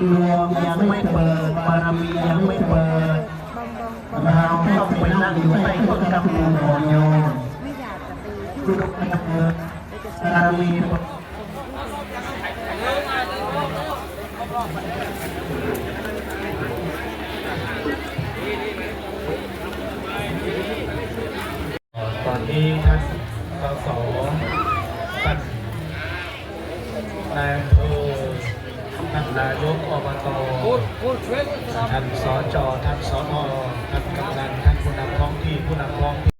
ดวงยังไม่เปิดบารมียังไม่เปิดเราต้องไปนั่งอยู่ใต้ต้นกำมือขอโยมไม่อยากจะไปคือต้องเปิดบารมี ท่านสจท่านสทท่านกำนันท่านผู้นำท้องที่ผู้นำท้องที่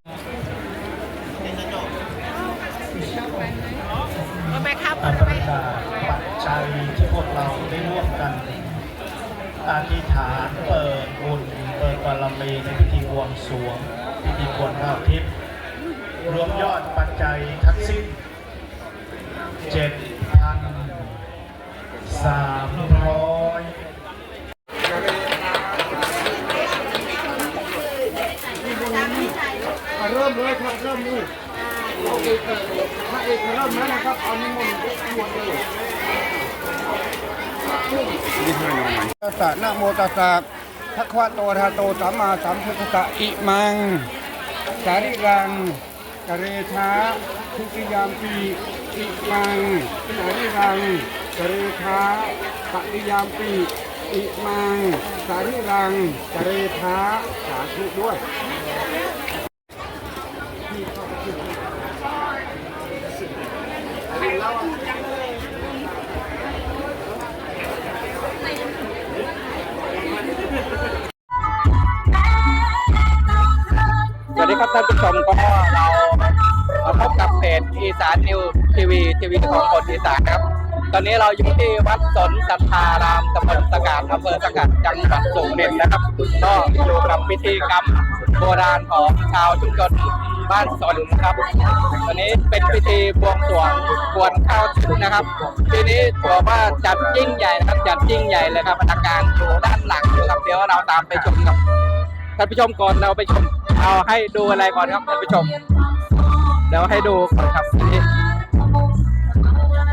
อาไปครับอันประกาศปัจจัยที่พวกเราได้ร่วมกันอธิษฐานเปิดบุญเปิดบารมีในพิธีบวงสรวง พิธีบวงข้าวทิพย์รวมยอดปัจจัยทั้งสิ้นเจ็ดพันสามร้อย เลยครับเริ่มเลยเอเอกพระเอกเริ่มแล้วนะครับเอานิมนต์บวชเลยตัสสะนะโมตัสสะภะควะโตอะระหะโตสัมมาสัมพุทธะอิมัง สาริรังกเรชาทุติยามปีอิมังสาริรังกเรชาปฏิยามปีอิมัง สาริรังกเรชาสาธุด้วย ครับท่านผู้ชมก็เรามาพบกับเพจอีสานนิวทีวีทีวีของคนอีสานครับ ตอนนี้เราอยู่ที่วัดสนสัทธารามตำบลสกัดอำเภอสกัดจังหวัดสุรินทร์นะครับ ก็อยู่กับพิธีกรรมโบราณของชาวชุมชนบ้านสนนครับวันนี้เป็นพิธีบวงสรวงกวนข้าวทิพย์นะครับปีนี้บอว่าจัดยิ่งใหญ่นะครับ จัดยิ่งใหญ่เลยครับบรรยากาศอยู่ด้านหลังนะครับเดี๋ยวเราตามไปชมครับท่านผู้ชมก่อนเราไปชม เอาให้ดูอะไรก่อนครับท่านผู้ชมเดี๋ยวให้ดูก่อนครับนี่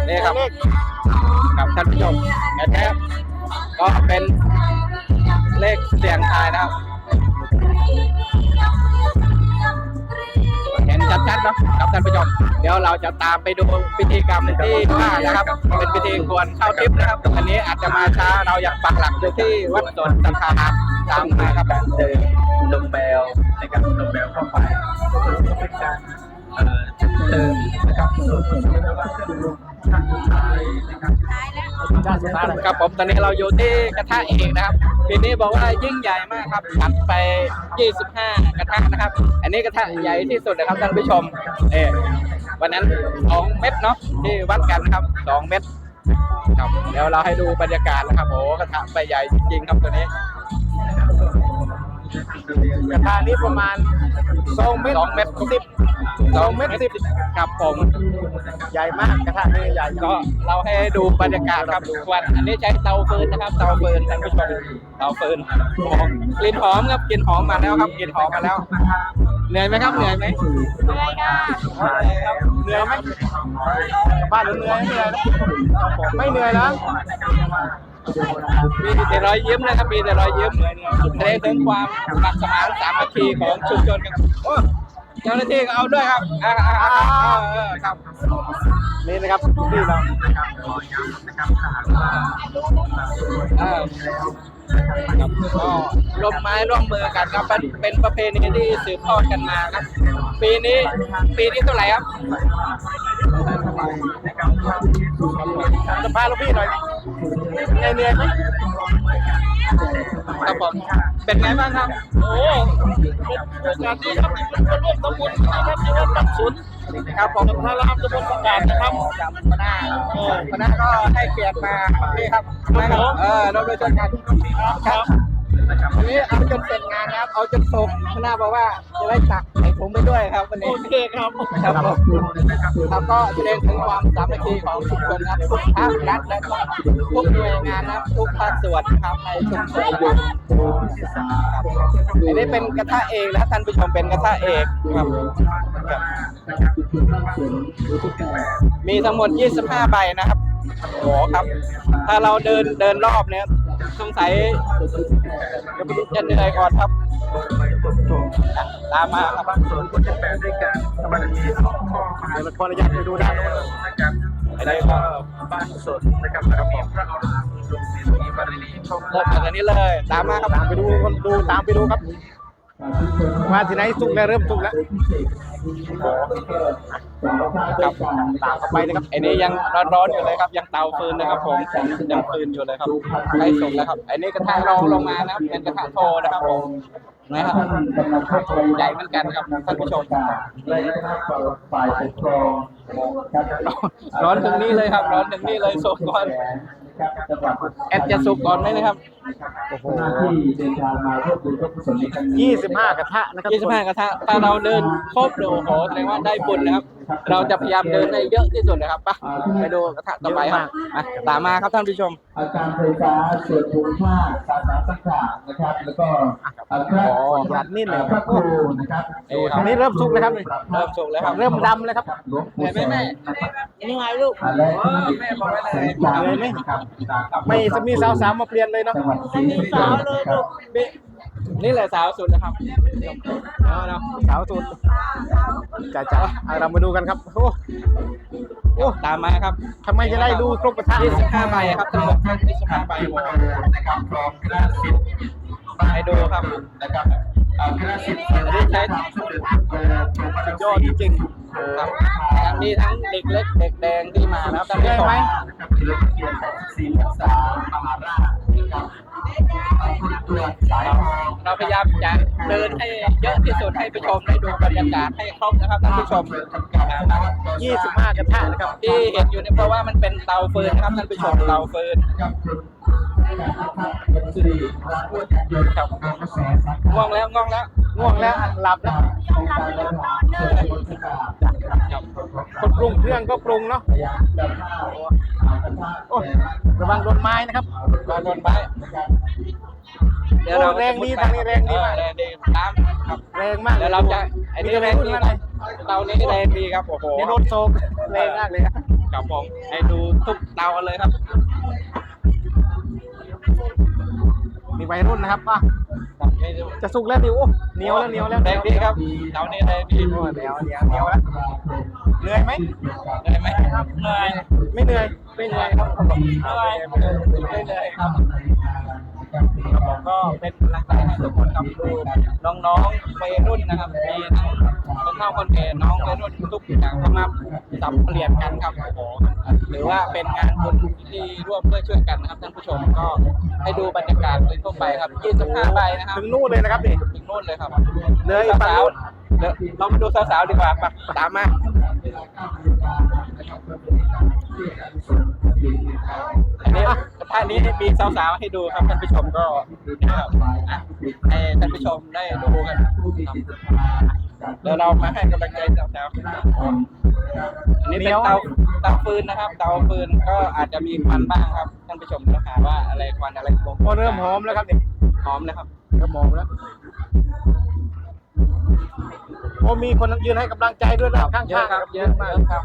นี่ครับครับท่านผู้ชมนะครับก็เป็นเลขเสียงทายนะครับ ชัดๆเนาะครับท่านผู้ชมเดี๋ยวเราจะตามไปดูพิธีกรรมที่ว่านะครับ เป็นพิธีกวนเข้าทิพย์นะครับอันนี้อาจจะมาช้าเราอยากปักหลักอยู่ที่วัดสนสังฆารามตามมาครับเดินลงแบลในการลงแบลเข้าไปเป็นการ เอ่อเติมนะครับส่วนส่วนที่เรียกว่าเครื่องลงท่านสุดท้ายนะครับด้านสุดท้ายนะครับผมตอนนี้เราอยู่ที่กระทะเอกนะครับปีนี้บอกว่ายิ่งใหญ่มากครับจัดไป 25 กระทะนะครับ อันนี้กระทะใหญ่ที่สุดนะครับท่านผู้ชมเออวันนั้น 2 เม็ดเนาะที่วัดกันนะครับ 2 เม็ดครับเดี๋ยวเราให้ดูบรรยากาศนะครับโอ้กระทะใบใหญ่จริงๆครับตัวนี้ กระทะนี้ประมาณ2เมตร2เมตรสิบ2เมตรสิบครับผมใหญ่มากกระทะนี่ใหญ่ก็เราให้ดูบรรยากาศครับวันอันนี้ใช้เตาฟืนนะครับ เตาฟืนท่านผู้ชมเตาฟืนหอมกลิ่นหอมครับกลิ่นหอมมาแล้วครับกลิ่นหอมมาแล้วเหนื่อยไหมครับเหนื่อยไหมเหนื่อยค่ะครับเหนื่อยไหมบ้านเหนื่อยเหนื่อยไม่เหนื่อยนะ มีแต่รอยยิ้มนะครับมีแต่รอยยิ้มแสดงถึงความสมัครสมานสามัคคีของชุมชนครับโอ้เจ้าหน้าที่ก็เอาด้วยครับอ่าอ่าอ่าอ่าครับนี่นะครับที่เราอ่า ครับก็ร่วมไม้ร่วมมือกันครับเป็นเป็นประเพณีที่สืบทอดกันมาครับ ปีนี้ปีนี้เท่าไหร่ครับสัมภาษณ์ลูกพี่หน่อยเหนื่อยเหนื่อยไหมครับผมเป็นไงบ้างครับ โอ้เป็นการดีครับมาร่วมทำบุญนะครับที่วัดปักสุน ครับผมพระรามตะบนประกาศนะครับครับคณะเออคณะก็ให้เกียรติมานี่ครับนะครับเออเราโดยชนกันครับ วันนี้เอาจนเสร็จงานนะครับ เอาจนตกคณะบอกว่าจะได้ตักให้ผมไปด้วยครับวันนี้ โอเคครับครับผมครับก็แสดงถึงความสามัคคีของชุมชนครับทุกภาครัฐและทุกหน่วยงานนะครับทุกภาคส่วนนะครับในชุมชนอยู่อันนี้เป็นกระทะเอกนะครับท่านผู้ชมเป็นกระทะเอกครับครับมีทั้งหมด 25 ใบนะครับโอ้โหครับ ถ้าเราเดินเดินรอบเนี่ย สงสัยจะเหนื่อยก่อนครับ ตามมาครับส่วนคนที่แปดด้วยกันมันมีสองข้อมาเดี๋ยวขออนุญาตไปดูด้านโน้นนะครับอะไรก็บ้านสนนะครับระเบียบพระอารามหลวงศิลปีบารีชมเริ่มจากนี้เลย ตามมาครับตามไปดูคนดูตามไปดูครับ มาที่ไหนสุกแล้วเริ่มสุกแล้วครับตามเข้าไปนะครับไอ้นี่ยังร้อนๆอยู่เลยครับ ยังเตาฟืนนะครับ ผมยังฟืนอยู่เลยครับใกล้สุกแล้วครับไอ้นี่กระทะรองลงมานะครับเป็นกระทะโทนะครับผมนะครับใหญ่เหมือนกันครับท่านผู้ชมฝ่ายปกครองร้อนถึงนี่เลยครับ ร้อนถึงนี่เลยสุกก่อนแอดจะสุกก่อนไหมนะครับ โอ้โหหน้าที่เดินทางมาร่วมบุญร่วมกุศลในครั้งนี้ยี่สิบห้ากระทะนะครับ25กระทะถ้าเราเดินครบดูโอ้โหแสดงว่าได้บุญนะครับ เราจะพยายามเดินให้เยอะที่สุดนะครับไปไปดูกระทะต่อไปครับอะตามมาครับท่านผู้ชม อาการไฟฟ้าส่วนภูมิภาคสาขาต่างๆนะครับ แล้วก็อาคารอ๋อหยาดนิ่มเลยพระครูนะครับนี่ครับอันนี้เริ่มสุกแล้วครับเริ่มสุกแล้วครับเริ่มดำแล้วครับหลวงปู่แม่แม่นี่ไงลูกอะไรแม่บอกไว้เลยเลยไหมไม่จะมีสาวสามมาเปลี่ยนเลยเนาะจังหวัดศรีสะเกษนะครับนี่แหละสาวสุดนะครับเอาเนาะสาวสุดจ้าจ้าเอาเรามาดูกันครับโอ้โอ้ตามมาครับทำไมจะได้ดูครบกระทะ25ใบครับทั้งหมด25ใบที่โอ้มาโหนะครับพร้อมคณะศิษย์ให้ดูครับนะครับอ่าคณะศิษย์ที่ใช้ทำสมเด็จพระบรมยอดจริงครับมีทั้งเด็กเล็กเด็กแดงที่มานะครับท่านผู้ชมนะครับเฉลิมพระเกียรติ84พรรษามหาราชนะครับ คุณตรวจสายทองเราพยายามจะเดินให้เยอะที่สุดให้ผู้ชมได้ดูบรรยากาศให้ครบนะครับท่านผู้ชมยี่สิบห้ากระทะนะครับ ที่เห็นอยู่เนี่ยเพราะว่ามันเป็นเตาฟืนนะครับท่านผู้ชมเตาฟืนกับคุณการพัฒนาเงินสิริพระพุทธยนต์กับกระแสสาขาง่วงแล้วง่วงแล้วง่วงแล้วหลับแล้วองค์การบริหารส่วนตำบลสกาครับคนปรุงเครื่องก็ปรุงเนาะ พยายามจะข้าวกระทะโอ้ระวังโดนไม้นะครับรอโดนไปโอ้แรงดีทางนี้แรงดีมาก เออแรงดีตามครับแรงมากเดี๋ยวเราจะไอ้นี่แรงดีครับเตานี้แรงดีครับโอ้โหนี่รถโซกแรงมากเลยครับครับผมให้ดูทุกเตากันเลยครับ มีวัยรุ่นนะครับอะครับให้ดูจะสุกแล้วดิโอ้เหนียวแล้วเหนียวแล้วแรงดีครับเตานี้แรงดีโอ้เหนียวเหนียวเหนียวแล้วเหนื่อยไหมเหนื่อยไหมครับเหนื่อยไม่เหนื่อย ไม่เหนื่อยครับเหนื่อยไม่เหนื่อยครับผมก็เป็นกำลังใจให้ทุกคนครับดูน้องๆวัยรุ่นนะครับมีทั้งคนเฒ่าคนแก่น้องวัยรุ่นทุกอย่างเข้ามาสับเปลี่ยนกันครับโอ้โหหรือว่าเป็นงานบุญที่ร่วมด้วยช่วยกันนะครับท่านผู้ชมก็ให้ดูบรรยากาศโดยทั่วไปครับ25ใบนะครับถึงนู่นเลยนะครับนี่ถึงนู่นเลยครับเหนื่อยฝั่งสาวนู้นๆเดี๋ยวเรามาดูสาวๆดีกว่าไปตามมา อันนี้กระทะนี้มีสาวๆให้ดูครับท่านผู้ชมก็นะครับให้ท่านผู้ชมได้ดูกันเดี๋ยวเรามาให้กำลังใจสาวๆอันนี้เป็นเตาเตาฟืนนะครับ เตาฟืนก็อาจจะมีควันบ้างครับท่านผู้ชมจะหาว่าอะไรควันอะไรโกงโอ้เริ่มหอมแล้วครับเนี่หอมแล้วครับเริ่มหอมแล้วโอ้มีคนยืนให้กำลังใจด้วยนะครับข้างเยอะๆครับเยอะมากครับ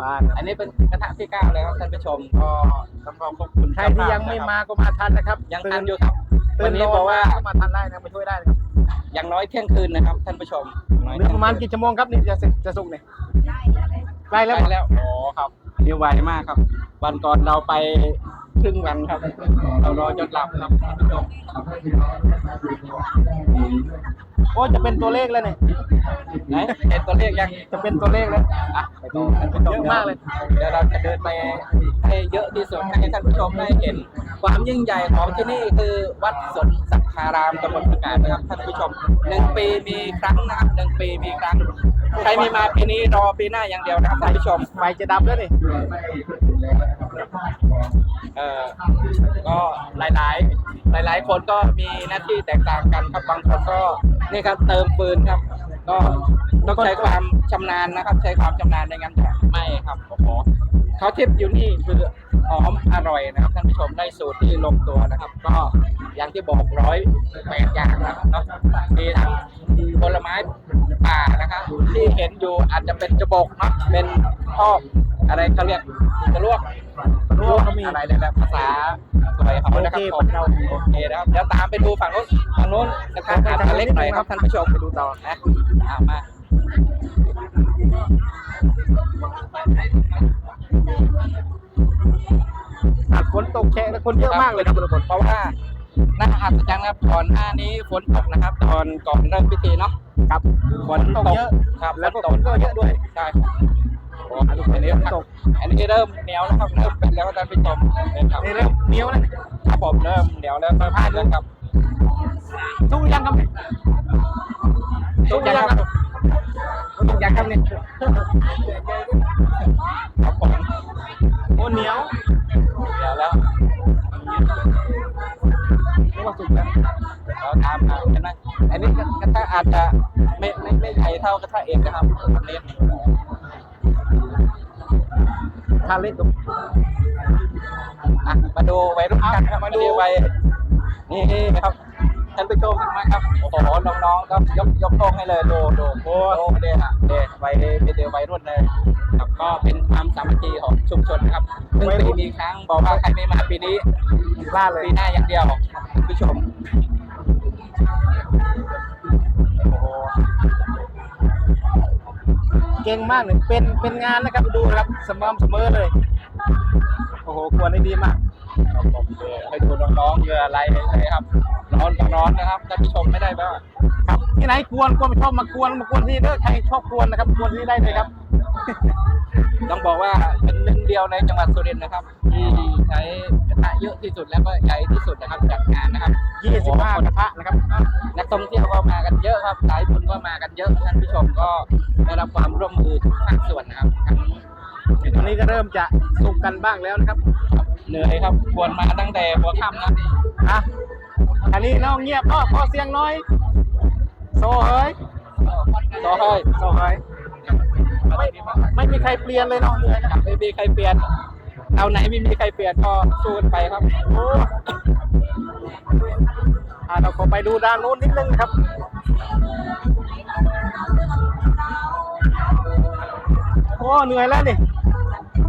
บ้าน อันนี้เป็นกระทะที่เก้าแล้วครับท่านผู้ชมก็ต้องขอขอบคุณใครที่ยังไม่มาก็มาทันนะครับยังทันอยู่ครับตื่วันนนี้รบอกว่าก็มาทันได้นะมาช่วยได้นะครับอย่างน้อยเที่ยงคืนนะครับ ท่านผู้ชมอย่างน้อยเหลือประมาณกี่ชั่วโมงครับนี่จะเสร็จจะสุกเนี่ยใกล้ใกแล้ล้วแล้วอ๋อครับนี่ไวมากครับ วันก่อนเราไปครึ่งวันครับ เรารอจนหลับครับท่านผู้ชม โอ้จะเป็นตัวเลขแล้วเนี่ยไหนเห็นตัวเลขยังจะเป็นตัวเลขแล้วอะไปดูท่านผู้ชมเยอะมากเลย เดี๋ยวเราจะเดินไปให้เยอะที่สุดให้ท่านผู้ชมได้เห็น ความยิ่งใหญ่ของที่นี่คือวัดสนสัทธารามตำบลสกาดนะครับท่านผู้ชมหนึ่งปีมีครั้งนะครับหนึ่งปีมีครั้งใครไม่มาปีนี้รอปีหน้าอย่างเดียวนะครับท่านผู้ชมไฟจะดับแล้วนี่ เอ่อก็หลายๆหลายๆคนก็มีหน้าที่แตกต่างกันครับบางคนก็นี่ครับเติมปืนครับ ก็ต้องใช้ความชำนาญนะครับ ใช้ความชำนาญในงานจะไม่ครับโอ้โหเขาทิปอยู่นี่คือหอมอร่อยนะครับท่านผู้ชมได้สูตรที่ลงตัวนะครับ ก็อย่างที่บอกร้อยแปดอย่างนะครับเนาะมีทั้งผลไม้ป่านะครับที่เห็นอยู่อาจจะเป็นกระบอกเนาะเป็นพอกอะไรเขาเรียกกระลวก มีอะไรในแบบภาษาสวยเขานะครับผมโอเคนะครับเดี๋ยวตามไปดูฝั่งนู้นฝั่งนู้นนะครับอาจจะเล็กหน่อยครับท่านผู้ชมไปดูต่อนะอะมาฝนตกแฉะแล้วคนเยอะมากเลยครับทุกคนเพราะว่าหน้าอัศจรรย์ครับก่อนหน้านี้ฝนตกนะครับ ตอนก่อนเริ่มพิธีเนาะครับฝนตกเยอะครับ แล้วก็ฝนตฝนก็เยอะด้วยใช่ครับโอ้อันนี้ตกอันนี้เริ่มเหนียวแล้วครับเริ่มเป็นแล้วท่านผู้ชมนะครับนี่เริ่มเหนียวแล้วครับผมเริ่มเหนียวแล้วเริ่มเป็นแล้วครับสู้ยังครับทุกอย่างครับทุกอย่างครับนี่ครับผมโอ้เหนียวเหนียวแล้วเรียกว่าสุกแล้วเราตามมาเห็นไหมอันนี้กระทะอาจจะไม่ไม่ไม่ใหญ่เท่ากระทะเอกนะครับอันนี้ ทาเล็กตรงอะมาดูวัยรุ่นกันครับมาดูวัยนี่ครับท่านผู้ชมเห็นไหมครับโอ้โหน้องๆก็ยกยกโต้งให้เลยดูดูโอ้โหเดฮะเดวัยเป็นเดวัยรุ่นเลยครับก็เป็นความสามัคคีของชุมชนครับซึ่งปีมีครั้งบอกว่าใครไม่มาปีนี้พลาดเลยปีหน้าอย่างเดียวท่านผู้ชม เก่งมากเลยเป็นเป็นงานนะครับดูครับสม่ำเสมอเลย โอ้โหควรได้ดีมากครับผมให้ดูน้องๆเหงื่อไหลเลยครับร้อนก็ร้อนนะครับท่านผู้ชมไม่ได้บ้าครับที่ไหนควรควรไม่ชอบมากวรมากวรที่เด้อใครชอบควรนะครับควรที่ได้เลยครับ ต้องบอกว่าเป็นหนึ่งเดียวในจังหวัดสุรินทร์นะครับ ที่ใช้กระทะเยอะที่สุดแล้วก็ใหญ่ที่สุดนะครับจัดงานนะครับ25กระทะนะครับนักท่องเที่ยวก็มากันเยอะครับสายบุญก็มากันเยอะท่านผู้ชมก็ได้รับความร่วมมือทุกภาคส่วนนะครับทั้งตอนนี้ก็เริ่มจะสุกกันบ้างแล้วนะครับเหนื่อยครับควรมาตั้งแต่หัวค่ำนะอะอันนี้น้องเงียบก็ขอเสียงหน้อยโซ่เฮ้ยต่อให้โซ่เฮ้ย ไม่ไม่มีใครเปลี่ยนเลยเนาะเหนื่อยนะครับไม่มีใครเปลี่ยน เอาไหนไม่มีใครเปลี่ยนก็สู้กันไปครับโอ้อะเราขอไปดูด้านนู้นนิดนึงนะครับโอ้เหนื่อยแล้วนี่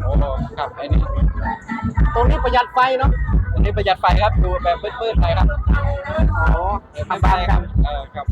โอ้ครับไอ้นี่ตรงนี้ประหยัดไฟเนาะอันนี้ประหยัดไฟครับดูแบบมืดๆหน่อยครับอ๋อทำบ้านกันเออครับ